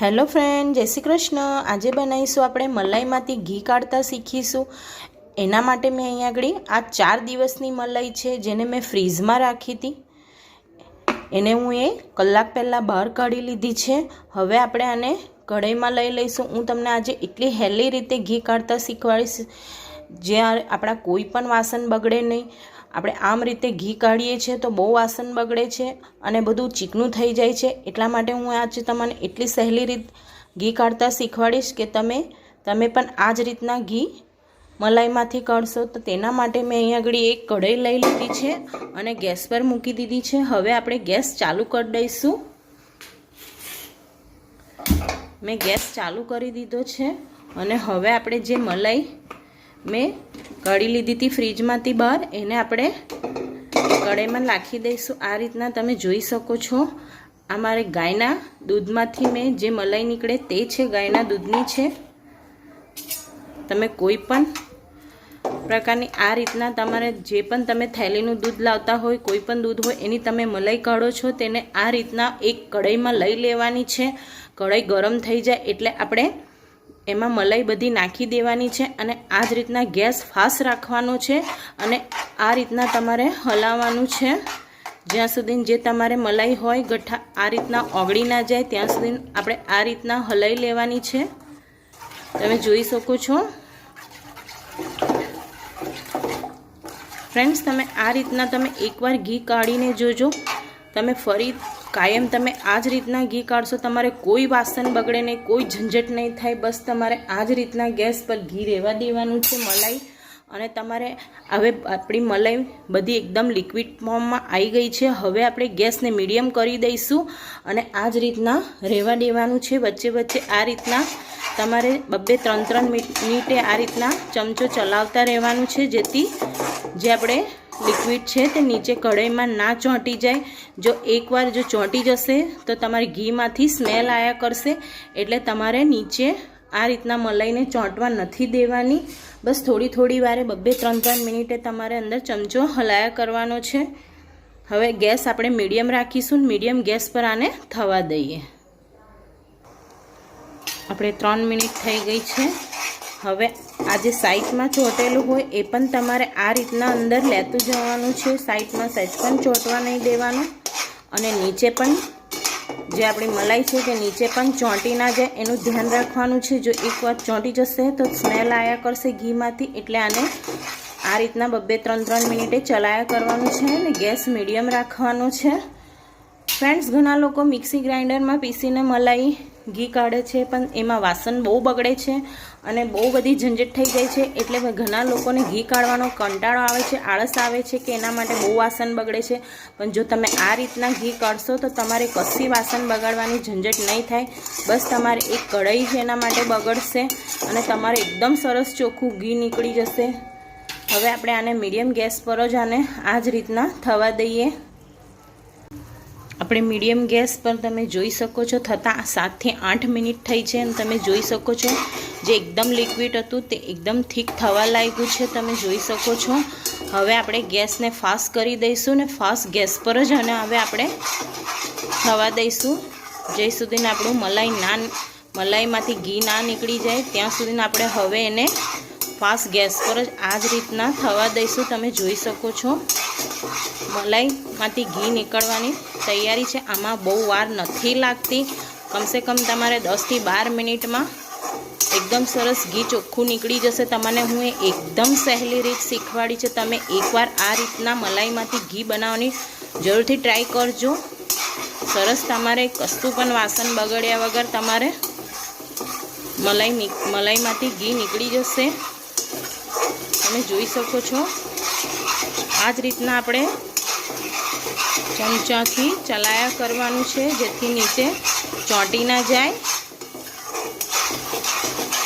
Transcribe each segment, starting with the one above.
Hello friend, જય શ્રી કૃષ્ણ. આજે બનાવીશું આપણે મલાઈમાંથી ઘી કાઢતા શીખીશું. એના માટે મેં અહીંયા આગળ આ ચાર દિવસની મલાઈ છે, જેને મેં ફ્રીઝમાં રાખી હતી. એને હું એ કલાક પહેલાં બહાર કાઢી લીધી છે. હવે આપણે આને કઢાઈમાં લઈ લઈશું. હું તમને આજે એટલી હેલી રીતે ઘી કાઢતા શીખવાડીશ, જ્યાં આપણા કોઈ પણ વાસણ બગડે નહીં. આપણે આમ રીતે ઘી કાઢીએ છીએ તો બહુ વાસણ બગડે છે અને બધું ચીકણું થઈ જાય છે. એટલા માટે હું આજે તમને એટલી સહેલી રીત ઘી કાઢતા શીખવાડીશ કે તમે તમે પણ આ જ રીતના ઘી મલાઈમાંથી કાઢશો. તો તેના માટે મેં અહીંયા આગળ એક કઢાઈ લઈ લીધી છે અને ગેસ પર મૂકી દીધી છે. હવે આપણે ગેસ ચાલુ કરી દઈશું. મેં ગેસ ચાલુ કરી દીધો છે અને હવે આપણે જે મલાઈ મેં કાઢી લીધી હતી ફ્રીજમાંથી બહાર, એને આપણે કઢાઈમાં નાખી દઈશું. આ રીતના તમે જોઈ શકો છો. આ મારે ગાયના દૂધમાંથી મેં જે મલાઈ નીકળે તે છે, ગાયના દૂધની છે. તમે કોઈ પણ પ્રકારની આ રીતના તમારે જે પણ તમે થેલીનું દૂધ લાવતા હોય, કોઈ પણ દૂધ હોય, એની તમે મલાઈ કાઢો છો, તેને આ રીતના એક કઢાઈમાં લઈ લેવાની છે. કઢાઈ ગરમ થઈ જાય એટલે આપણે એમાં મલાઈ બધી નાખી દેવાની છે અને આ જ રીતના ગેસ ફાસ્ટ રાખવાનો છે અને આ રીતના તમારે હલાવવાનું છે. જ્યાં સુધી જે તમારે મલાઈ હોય ગઠ્ઠા આ રીતના ઓગળી ના જાય ત્યાં સુધી આપણે આ રીતના હલાઈ લેવાની છે. તમે જોઈ શકો છો. ફ્રેન્ડ્સ, તમે આ રીતના તમે એકવાર ઘી કાઢીને જોજો. તમે ફરી કાયમ તમે આ જ રીતના ઘી કાઢશો, તમારે કોઈ વાસણ બગડે નહીં, કોઈ ઝંઝટ નહીં થાય, બસ તમારે આ જ રીતના ગેસ પર ઘી રહેવા દેવાનું છે મલાઈ. અને તમારે હવે આપણી મલાઈ બધી એકદમ લિક્વિડ ફોર્મમાં આવી ગઈ છે. હવે આપણે ગેસને મીડિયમ કરી દઈશું અને આ જ રીતના રહેવા દેવાનું છે. વચ્ચે વચ્ચે આ રીતના તમારે બબ્બે ત્રણ ત્રણ મિનિટે આ રીતના ચમચો ચલાવતા રહેવાનું છે, જેથી જે આપણે લિક્વિડ છે તે નીચે કઢાઈમાં ના ચોંટી જાય. જો એકવાર જો ચોંટી જશે, તો તમારી ઘીમાંથી સ્મેલ આવ્યા કરશે. એટલે તમારે નીચે આ રીતના મલાઈને ચોંટવા નથી દેવાની. બસ થોડી થોડી વારે, બબ્બે ત્રણ ત્રણ મિનિટે તમારે અંદર ચમચો હલાયા કરવાનો છે. હવે ગેસ આપણે મીડિયમ રાખીશું. મીડિયમ ગેસ પર આને થવા દઈએ. આપણે ત્રણ મિનિટ થઈ ગઈ છે. હવે આ જે સાઈડમાં ચોંટેલું હોય એ પણ તમારે આ રીતના અંદર લેતું જવાનું છે. સાઈડમાં સહેજ પણ ચોંટવા નહીં દેવાનું. અને નીચે પણ જે આપણી મલાઈ છે તે નીચે પણ ચોંટી ના જાય. એનું ધ્યાન રાખવાનું છે. જો એકવાર ચોંટી જશે તો સ્મેલ આવ્યા કરશે ઘીમાંથી. એટલે આને આ રીતના બબ્બે ત્રણ ત્રણ મિનિટે ચલાયા કરવાનું છે અને ગેસ મીડિયમ રાખવાનો છે. ફ્રેન્ડ્સ, ઘણા લોકો મિક્સી ગ્રાઇન્ડરમાં પીસીને મલાઈ ઘી કાઢે છે, પણ એમાં વાસણ બહુ બગડે છે અને બહુ બધી ઝંઝટ થઈ જાય છે, એટલે ઘણા લોકોને ઘી કાઢવાનો કંટાળો આવે છે, આળસ આવે છે કે એના માટે બહુ વાસણ બગડે છે. પણ જો તમે આ રીતના ઘી કાઢશો તો તમારે કશી વાસણ બગાડવાની ઝંઝટ નહીં થાય. બસ તમારે એક કઢાઈ છે એના માટે બગડશે અને તમારે એકદમ સરસ ચોખ્ખું ઘી નીકળી જશે. હવે આપણે આને મીડિયમ ગેસ પર જ આને આ જ રીતના થવા દઈએ. આપણે મીડિયમ ગેસ પર તમે જોઈ શકો છો, થતાં સાતથી આઠ મિનિટ થઈ છે અને તમે જોઈ શકો છો, જે એકદમ લિક્વિડ હતું તે એકદમ થીક થવા લાગ્યું છે, તમે જોઈ શકો છો. હવે આપણે ગેસને ફાસ્ટ કરી દઈશું ને ફાસ્ટ ગેસ પર જ અને હવે આપણે થવા દઈશું. જ્યાં સુધીને આપણું મલાઈ ના, મલાઈમાંથી ઘી ના નીકળી જાય, ત્યાં સુધીને આપણે હવે એને ફાસ્ટ ગેસ પર જ આ જ રીતના થવા દઈશું, તમે જોઈ શકો છો. મલાઈમાંથી ઘી નીકળવાની તૈયારી છે. આમાં બહુ વાર નથી લાગતી. કમસે કમ તમારે દસથી બાર મિનિટમાં એકદમ સરસ ઘી ચોખ્ખું નીકળી જશે. તમને હું એ એકદમ સહેલી રીત શીખવાડી છે. તમે એકવાર આ રીતના મલાઈમાંથી ઘી બનાવવાની જરૂરથી ટ્રાય કરજો. સરસ તમારે કશું પણ વાસણ બગડ્યા વગર તમારે મલાઈ મલાઈમાંથી ઘી નીકળી જશે. તમે જોઈ શકો છો. આ જ રીતના આપણે ચમચાથી ચલાયા કરવાનું છે, જેથી નીચે ચોંટી ના જાય.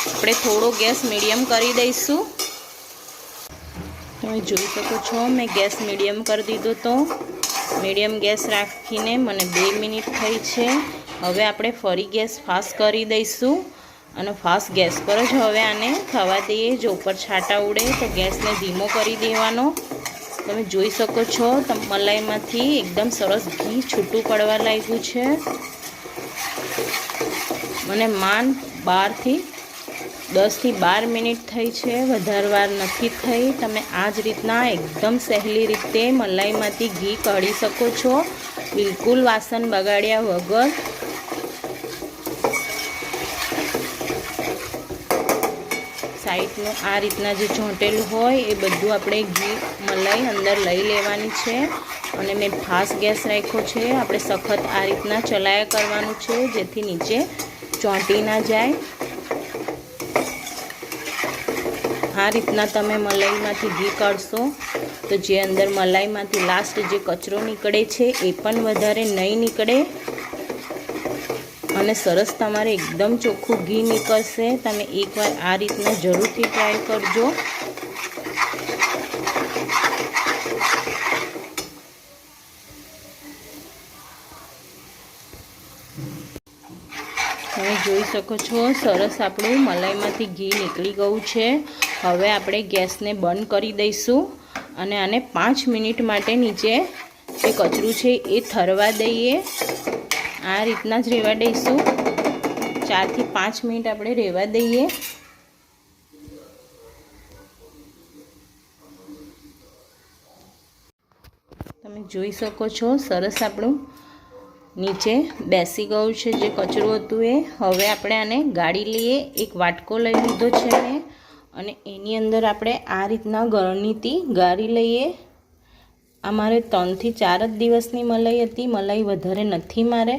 આપણે થોડો ગેસ મીડિયમ કરી દઈશું. તમે જોઈ શકો છો, મેં ગેસ મીડિયમ કરી દીધો તો. મીડિયમ ગેસ રાખીને મને બે મિનિટ થઈ છે. હવે આપણે ફરી ગેસ ફાસ્ટ કરી દઈશું. અને ફાસ્ટ ગેસ પર જ હવે આને થવા દઈએ. જો ઉપર છાંટા ઉડે તો ગેસને ધીમો કરી દેવાનો. તમે જોઈ શકો છો મલાઈમાંથી એકદમ સરસ ઘી છૂટું પડવા લાગ્યું છે. મને માન બારથી દસથી બાર મિનિટ થઈ છે, વધારે વાર નથી થઈ. તમે આ જ રીતના એકદમ સહેલી રીતે મલાઈમાંથી ઘી કાઢી શકો છો. બિલકુલ વાસણ બગાડ્યા વગર. સાઈડનું આ રીતના જે ચોંટેલું હોય એ બધું આપણે ઘી, મલાઈ અંદર લઈ લેવાની છે. અને મેં ફાસ્ટ ગેસ રાખ્યો છે. આપણે સખત આ રીતના ચલાયા કરવાનું છે જેથી નીચે ચોંટી ના જાય. આ રીતના તમે મલાઈમાંથી ઘી કાઢશો તો જે અંદર મલાઈમાંથી લાસ્ટ જે કચરો નીકળે છે એ પણ વધારે નહીં નીકળે. અને સરસ તમારે એકદમ ચોખ્ખું ઘી નીકળશે. તમે એકવાર આ રીતના જરૂરથી ટ્રાય કરજો. તમે જોઈ શકો છો, સરસ આપણું મલાઈમાંથી ઘી નીકળી ગયું છે. હવે આપણે ગેસને બંધ કરી દઈશું અને આને પાંચ મિનિટ માટે નીચે જે કચરું છે એ થરવા દઈએ. આ રીતના જ રહેવા દઈશું. ચારથી પાંચ મિનિટ આપણે રહેવા દઈએ. તમે જોઈ શકો છો, સરસ આપણું નીચે બેસી ગયું છે જે કચરું હતું એ. હવે આપણે આને ગાળી લઈએ. એક વાટકો લઈ લીધો છે મેં અને એની અંદર આપણે આ રીતના ગરણીથી ગાળી લઈએ. આ મારે ત્રણથી ચાર જ દિવસની મલાઈ હતી. મલાઈ વધારે નથી મારે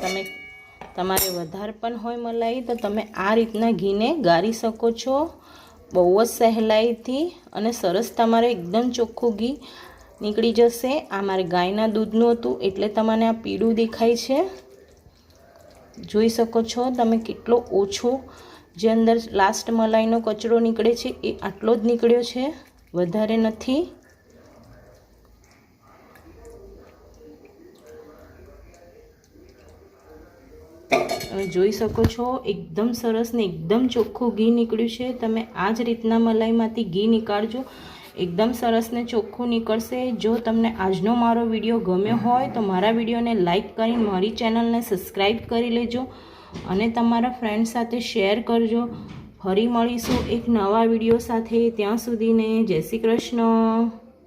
તમે તમારે વધારે પણ હોય મલાઈ, તો તમે આ રીતના ઘીને ગાળી શકો છો. બહુ જ સહેલાઈથી અને સરસ તમારે એકદમ ચોખ્ખું ઘી નીકળી જશે. આ મારે ગાયના દૂધનું હતું, એટલે તમને આ પીળું દેખાય છે. જોઈ શકો છો તમે કેટલો ઓછો જે અંદર લાસ્ટ મલાઈનો કચરો નીકળે છે, એ આટલો જ નીકળ્યો છે. વધારે નથી. તમે જોઈ શકો છો, એકદમ સરસ ને એકદમ ચોખ્ખું ઘી નીકળ્યું છે. તમે આ જ રીતના મલાઈમાંથી ઘી નીકાળજો. એકદમ સરસ ને ચોખ્ખું નીકળશે. જો તમને આજનો મારો વીડિયો ગમ્યો હોય તો મારા વિડીયોને લાઇક કરીને મારી ચેનલને સબસ્ક્રાઈબ કરી લેજો અને તમારા ફ્રેન્ડ સાથે શેર કરજો. ફરી મળીશું એક નવા વીડિયો સાથે. ત્યાં સુધીને જય શ્રી કૃષ્ણ.